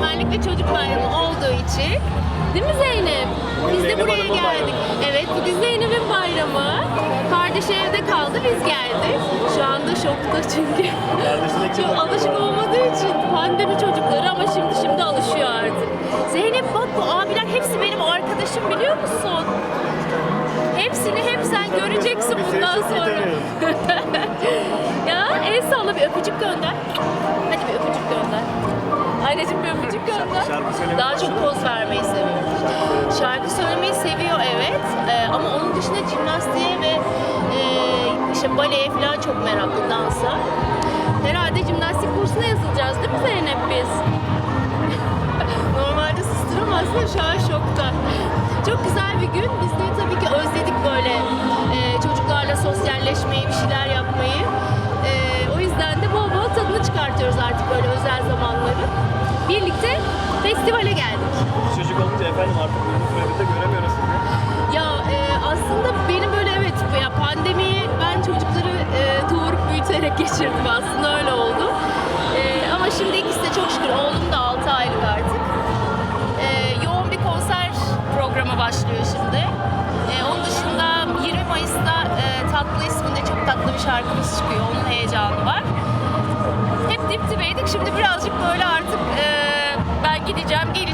Egemenlik ve Çocuk Bayramı olduğu için. Değil mi Zeynep? Biz de buraya geldik. Evet, bugün Zeynep'in bayramı. Kardeşi evde kaldı, biz geldik. Şu anda şokta çünkü. Çok alışık olmadığı için pandemi çocukları ama şimdi şimdi alışıyor artık. Zeynep bak bu abiler hepsi benim arkadaşım biliyor musun? Hepsini hep sen göreceksin bundan sonra. ya el salla bir öpücük gönder. Anneciğim bir öpücük gönder. Daha çok poz vermeyi seviyor. Şarkı söylemeyi seviyor evet. Ee, ama onun dışında jimnastiğe ve e, işte baleye falan çok meraklı dansa. Herhalde jimnastik kursuna yazılacağız değil mi Zeynep biz? Normalde susturamazsın şu an şokta. Çok güzel bir gün. Biz de tabii ki özledik böyle e, çocuklarla sosyalleşmeyi, bir şeyler yapmayı. Efendim artık uzun süredir göremiyoruz sizi. Ya e, aslında benim böyle evet ya pandemiyi ben çocukları e, doğurup büyüterek geçirdim aslında öyle oldu. E, ama şimdi ikisi de çok şükür oğlum da 6 aylık artık. E, yoğun bir konser programı başlıyor şimdi. E, onun dışında 20 Mayıs'ta e, Tatlı isminde çok tatlı bir şarkımız çıkıyor. Onun heyecanı var. Hep dip dibeydik. Şimdi birazcık böyle artık e, ben gideceğim, geleceğim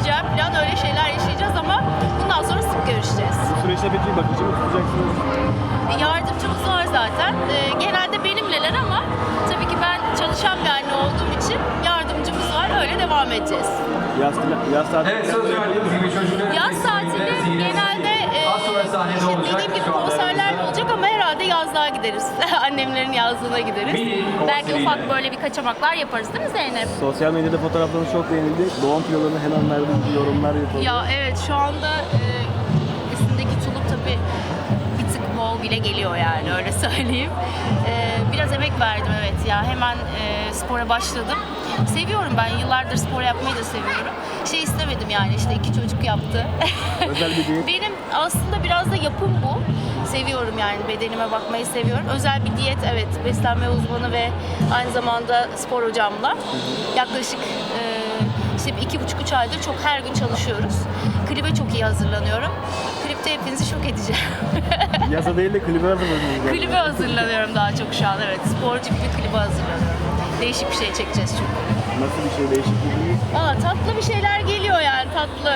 bakıcı mı tutacaksınız? E, Yardımcımız var zaten. E, genelde benimleler ama tabii ki ben çalışan bir anne olduğum için yardımcımız var. Öyle devam edeceğiz. Yaz, yaz tatili. Evet söz verdiğimiz gibi Yaz tatili genelde e, Az sonra sahnede işte olacak. dediğim gibi Şu anda konserler yanımızda. olacak ama herhalde yazlığa gideriz. Annemlerin yazlığına gideriz. Belki konseriyle. ufak böyle bir kaçamaklar yaparız değil mi Zeynep? Sosyal medyada fotoğraflarınız çok beğenildi. Doğum kilolarını hemen verdiğiniz yorumlar yapıldı. Ya evet şu anda e, bile geliyor yani öyle söyleyeyim. E, biraz emek verdim evet ya hemen e, spora başladım. Seviyorum ben yıllardır spor yapmayı da seviyorum. Şey istemedim yani işte iki çocuk yaptı. Özel bir diyet. Benim aslında biraz da yapım bu. Seviyorum yani bedenime bakmayı seviyorum. Özel bir diyet evet beslenme uzmanı ve aynı zamanda spor hocamla yaklaşık e, işte iki buçuk üç aydır çok her gün çalışıyoruz. Klibe çok iyi hazırlanıyorum. Klipte hepinizi şok edeceğim. Yasa değil de klibe hazırladınız. galiba. klibe hazırlanıyorum daha çok şu an evet. Sporcu bir klibe hazırlanıyorum. Değişik bir şey çekeceğiz çünkü. Nasıl bir şey değişik bir şey? Aa tatlı bir şeyler geliyor yani tatlı.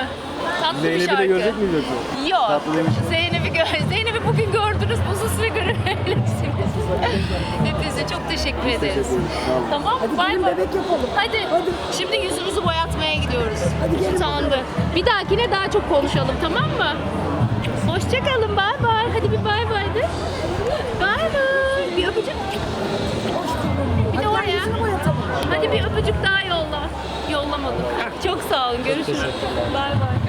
Tatlı bir Zeynep'i şarkı. de görecek miyiz yoksa? Yok. Tatlı demiş. Zeynep'i gör Zeynep'i bugün gördünüz. Uzun süre göremeyebilirsiniz. Hepinize çok teşekkür ederiz. Tamam. Hadi bay bay. bebek yapalım. Hadi. Hadi. Şimdi yüzümüzü boyatmaya gidiyoruz. Hadi gelin Utandı. Bir dahakine daha çok konuşalım tamam mı? Hoşçakalın. Bay bay. Hadi bir bay bay de. Bay bay. Bir öpücük. Bir de oraya. Hadi bir öpücük daha yolla. Yollamadım. Çok sağ olun. Görüşürüz. Bay bay.